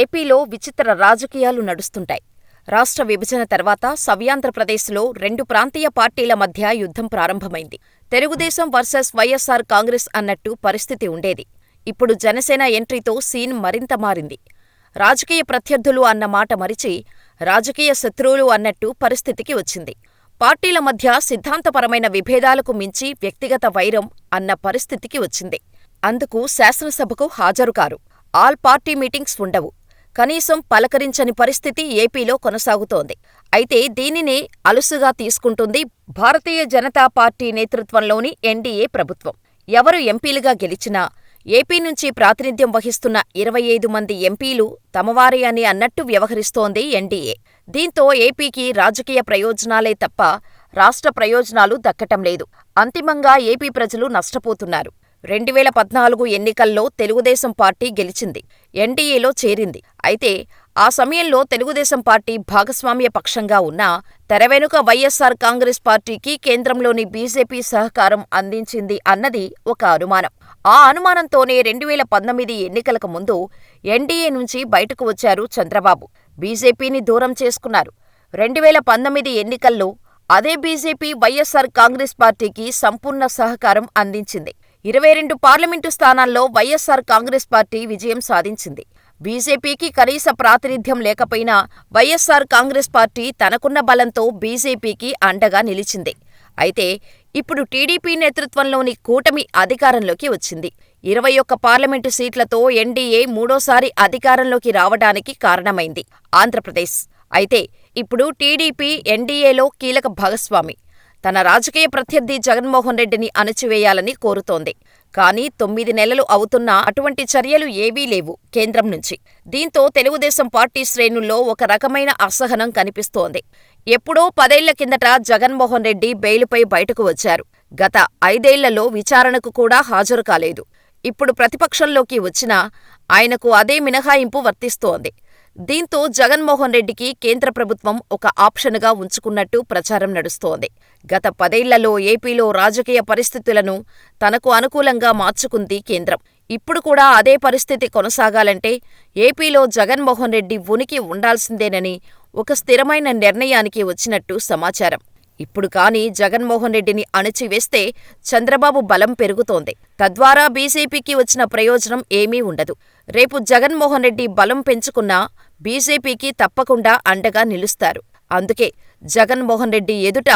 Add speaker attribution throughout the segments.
Speaker 1: ఏపీలో విచిత్ర రాజకీయాలు నడుస్తుంటాయి. రాష్ట్ర విభజన తర్వాత సవ్యాంధ్రప్రదేశ్లో రెండు ప్రాంతీయ పార్టీల మధ్య యుద్ధం ప్రారంభమైంది. తెలుగుదేశం వర్సెస్ వైఎస్సార్ కాంగ్రెస్ అన్నట్టు పరిస్థితి ఉండేది. ఇప్పుడు జనసేన ఎంట్రీతో సీన్ మరింత మారింది. రాజకీయ ప్రత్యర్థులు అన్న మాట మరిచి రాజకీయ శత్రువులు అన్నట్టు పరిస్థితికి వచ్చింది. పార్టీల మధ్య సిద్ధాంతపరమైన విభేదాలకు మించి వ్యక్తిగత వైరం అన్న పరిస్థితికి వచ్చింది. అందుకు శాసనసభకు హాజరుకారు. ఆల్ పార్టీ మీటింగ్స్ ఉండవు. కనీసం పలకరించని పరిస్థితి ఏపీలో కొనసాగుతోంది. అయితే దీనినే అలుసుగా తీసుకుంటుంది భారతీయ జనతా పార్టీ నేతృత్వంలోని ఎన్డీఏ ప్రభుత్వం. ఎవరు ఎంపీలుగా గెలిచినా ఏపీ నుంచి ప్రాతినిధ్యం వహిస్తున్న ఇరవై ఐదు మంది ఎంపీలు తమవారే అని అన్నట్టు వ్యవహరిస్తోంది ఎన్డీఏ. దీంతో ఏపీకి రాజకీయ ప్రయోజనాలే తప్ప రాష్ట్ర ప్రయోజనాలు దక్కటం లేదు. అంతిమంగా ఏపీ ప్రజలు నష్టపోతున్నారు. రెండువేల పద్నాలుగు ఎన్నికల్లో తెలుగుదేశం పార్టీ గెలిచింది. ఎన్డీఏలో చేరింది. అయితే ఆ సమయంలో తెలుగుదేశం పార్టీ భాగస్వామ్య పక్షంగా ఉన్నా తెరవెనుక వైఎస్సార్ కాంగ్రెస్ పార్టీకి కేంద్రంలోని బీజేపీ సహకారం అందించింది అన్నది ఒక అనుమానం. ఆ అనుమానంతోనే రెండువేల పంతొమ్మిది ఎన్నికలకు ముందు ఎన్డీఏ నుంచి బయటకు వచ్చారు చంద్రబాబు. బీజేపీని దూరం చేసుకున్నారు. రెండువేల పంతొమ్మిది ఎన్నికల్లో అదే బీజేపీ వైఎస్సార్ కాంగ్రెస్ పార్టీకి సంపూర్ణ సహకారం అందించింది. ఇరవై రెండు పార్లమెంటు స్థానాల్లో వైఎస్సార్ కాంగ్రెస్ పార్టీ విజయం సాధించింది. బీజేపీకి కనీస ప్రాతినిధ్యం లేకపోయినా వైఎస్సార్ కాంగ్రెస్ పార్టీ తనకున్న బలంతో బీజేపీకి అండగా నిలిచింది. అయితే ఇప్పుడు టీడీపీ నేతృత్వంలోని కూటమి అధికారంలోకి వచ్చింది. ఇరవై ఒక్క పార్లమెంటు సీట్లతో ఎన్డీఏ మూడోసారి అధికారంలోకి రావడానికి కారణమైంది ఆంధ్రప్రదేశ్. అయితే ఇప్పుడు టీడీపీ ఎన్డీఏలో కీలక భాగస్వామి. తన రాజకీయ ప్రత్యర్థి జగన్మోహన్ రెడ్డిని అణచివేయాలని కోరుతోంది. కానీ తొమ్మిది నెలలు అవుతున్నా అటువంటి చర్యలు ఏవీ లేవు కేంద్రం నుంచి. దీంతో తెలుగుదేశం పార్టీ శ్రేణుల్లో ఒక రకమైన అసహనం కనిపిస్తోంది. ఎప్పుడో పదేళ్ళ కిందట జగన్మోహన్ రెడ్డి బెయిలుపై బయటకు వచ్చారు. గత ఐదేళ్ళలో విచారణకు కూడా హాజరు కాలేదు. ఇప్పుడు ప్రతిపక్షంలోకి వచ్చినా ఆయనకు అదే మినహాయింపు వర్తిస్తోంది. దీంతో జగన్మోహన్ రెడ్డికి కేంద్ర ప్రభుత్వం ఒక ఆప్షన్గా ఉంచుకున్నట్టు ప్రచారం నడుస్తోంది. గత పదేళ్ళలో ఏపీలో రాజకీయ పరిస్థితులను తనకు అనుకూలంగా మార్చుకుంది కేంద్రం. ఇప్పుడు కూడా అదే పరిస్థితి కొనసాగాలంటే ఏపీలో జగన్మోహన్ రెడ్డి ఉనికి ఉండాల్సిందేనని ఒక స్థిరమైన నిర్ణయానికి వచ్చినట్టు సమాచారం. ఇప్పుడు కాని జగన్మోహన్ రెడ్డిని అణచివేస్తే చంద్రబాబు బలం పెరుగుతోంది. తద్వారా బీజేపీకి వచ్చిన ప్రయోజనం ఏమీ ఉండదు. రేపు జగన్మోహన్ రెడ్డి బలం పెంచుకున్నా బీజేపీకి తప్పకుండా అండగా నిలుస్తారు. అందుకే జగన్మోహన్ రెడ్డి ఎదుట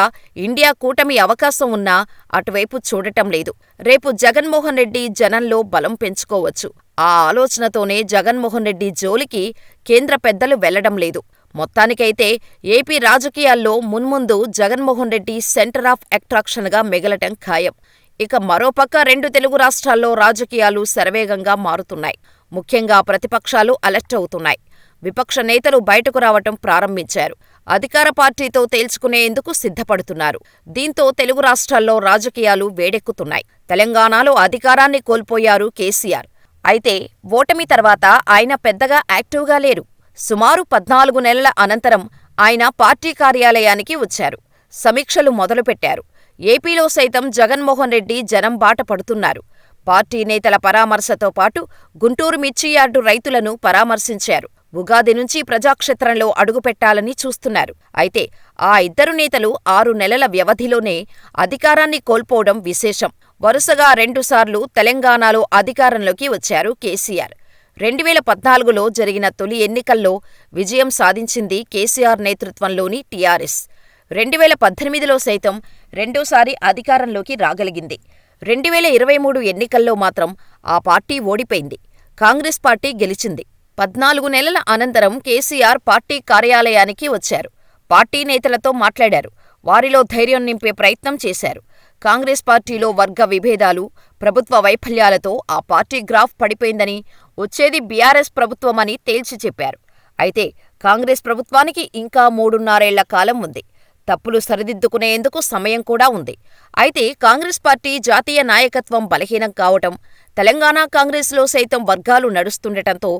Speaker 1: ఇండియా కూటమి అవకాశం ఉన్నా అటువైపు చూడటం లేదు. రేపు జగన్మోహన్ రెడ్డి జనంలో బలం పెంచుకోవచ్చు. ఆ ఆలోచనతోనే జగన్మోహన్ రెడ్డి జోలికి కేంద్ర పెద్దలు వెళ్ళడం లేదు. మొత్తానికైతే ఏపీ రాజకీయాల్లో మున్ముందు జగన్మోహన్ రెడ్డి సెంటర్ ఆఫ్ అట్రాక్షన్గా మిగలటం ఖాయం. ఇక మరోపక్క రెండు తెలుగు రాష్ట్రాల్లో రాజకీయాలు శరవేగంగా మారుతున్నాయి. ముఖ్యంగా ప్రతిపక్షాలు అలర్ట్ అవుతున్నాయి. విపక్ష నేతలు బయటకు రావటం ప్రారంభించారు. అధికార పార్టీతో తేల్చుకునేందుకు సిద్ధపడుతున్నారు. దీంతో తెలుగు రాష్ట్రాల్లో రాజకీయాలు వేడెక్కుతున్నాయి. తెలంగాణలో అధికారాన్ని కోల్పోయారు కేసీఆర్. అయితే ఓటమి తర్వాత ఆయన పెద్దగా యాక్టివ్గా లేరు. సుమారు పద్నాలుగు నెలల అనంతరం ఆయన పార్టీ కార్యాలయానికి వచ్చారు. సమీక్షలు మొదలుపెట్టారు. ఏపీలో సైతం జగన్మోహన్ రెడ్డి జనం బాట పడుతున్నారు. పార్టీ నేతల పరామర్శతో పాటు గుంటూరు మిర్చియార్డు రైతులను పరామర్శించారు. ఉగాది నుంచి ప్రజాక్షేత్రంలో అడుగుపెట్టాలని చూస్తున్నారు. అయితే ఆ ఇద్దరు నేతలు ఆరు నెలల వ్యవధిలోనే అధికారాన్ని కోల్పోవడం విశేషం. వరుసగా రెండుసార్లు తెలంగాణలో అధికారంలోకి వచ్చారు కేసీఆర్. రెండువేల పద్నాలుగులో జరిగిన తొలి ఎన్నికల్లో విజయం సాధించింది కేసీఆర్ నేతృత్వంలోని టీఆర్ఎస్. రెండువేల పద్దెనిమిదిలో సైతం రెండోసారి అధికారంలోకి రాగలిగింది. రెండువేల ఇరవై మూడు ఎన్నికల్లో మాత్రం ఆ పార్టీ ఓడిపోయింది. కాంగ్రెస్ పార్టీ గెలిచింది. పద్నాలుగు నెలల అనంతరం కేసీఆర్ పార్టీ కార్యాలయానికి వచ్చారు. పార్టీ నేతలతో మాట్లాడారు. వారిలో ధైర్యం నింపే ప్రయత్నం చేశారు. కాంగ్రెస్ పార్టీలో వర్గ విభేదాలు, ప్రభుత్వ వైఫల్యాలతో ఆ పార్టీ గ్రాఫ్ పడిపోయిందని, వచ్చేది బీఆర్ఎస్ ప్రభుత్వమని తేల్చి చెప్పారు. అయితే కాంగ్రెస్ ప్రభుత్వానికి ఇంకా మూడున్నరేళ్ళ కాలం ఉంది. తప్పులు సరిదిద్దుకునేందుకు సమయం కూడా ఉంది. అయితే కాంగ్రెస్ పార్టీ జాతీయ నాయకత్వం బలహీనం కావటం, తెలంగాణ కాంగ్రెస్లో సైతం వర్గాలు నడుస్తుండటంతో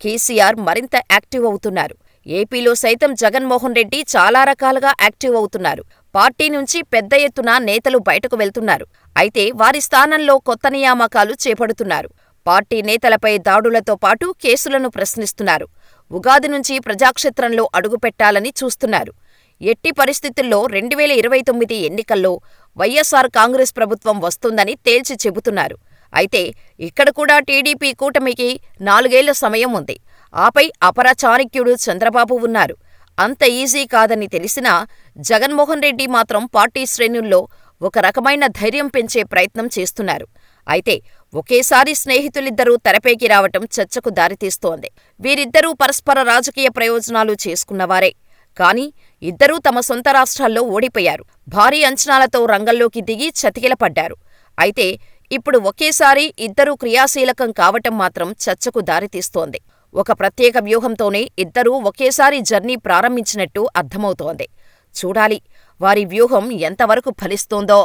Speaker 1: కేసీఆర్ మరింత యాక్టివ్ అవుతున్నారు. ఏపీలో సైతం జగన్మోహన్ రెడ్డి చాలా రకాలుగా యాక్టివ్ అవుతున్నారు. పార్టీ నుంచి పెద్ద ఎత్తున నేతలు బయటకు వెళ్తున్నారు. అయితే వారి స్థానంలో కొత్త నియామకాలు చేపడుతున్నారు. పార్టీ నేతలపై దాడులతో పాటు కేసులను ప్రశ్నిస్తున్నారు. ఉగాది నుంచి ప్రజాక్షేత్రంలో అడుగుపెట్టాలని చూస్తున్నారు. ఎట్టి పరిస్థితుల్లో రెండువేల ఇరవై తొమ్మిది ఎన్నికల్లో వైఎస్సార్ కాంగ్రెస్ ప్రభుత్వం వస్తుందని తేల్చి చెబుతున్నారు. అయితే ఇక్కడ కూడా టీడీపీ కూటమికి నాలుగేళ్ళ సమయం ఉంది. ఆపై అపర చాణక్యుడు చంద్రబాబు ఉన్నారు. అంత ఈజీ కాదని తెలిసినా జగన్మోహన్ రెడ్డి మాత్రం పార్టీ శ్రేణుల్లో ఒక రకమైన ధైర్యం పెంచే ప్రయత్నం చేస్తున్నారు. అయితే ఒకేసారి స్నేహితులిద్దరూ తెరపైకి రావటం చర్చకు దారితీస్తోంది. వీరిద్దరూ పరస్పర రాజకీయ ప్రయోజనాలు చేసుకున్నవారే. కానీ ఇద్దరూ తమ సొంత రాష్ట్రాల్లో ఓడిపోయారు. భారీ అంచనాలతో రంగంలోకి దిగి చతికిలపడ్డారు. అయితే ఇప్పుడు ఒకేసారి ఇద్దరూ క్రియాశీలకం కావటం మాత్రం చర్చకు దారితీస్తోంది. ఒక ప్రత్యేక వ్యూహంతోనే ఇద్దరూ ఒకేసారి జర్నీ ప్రారంభించినట్టు అర్థమవుతోంది. చూడాలి వారి వ్యూహం ఎంతవరకు ఫలిస్తోందో!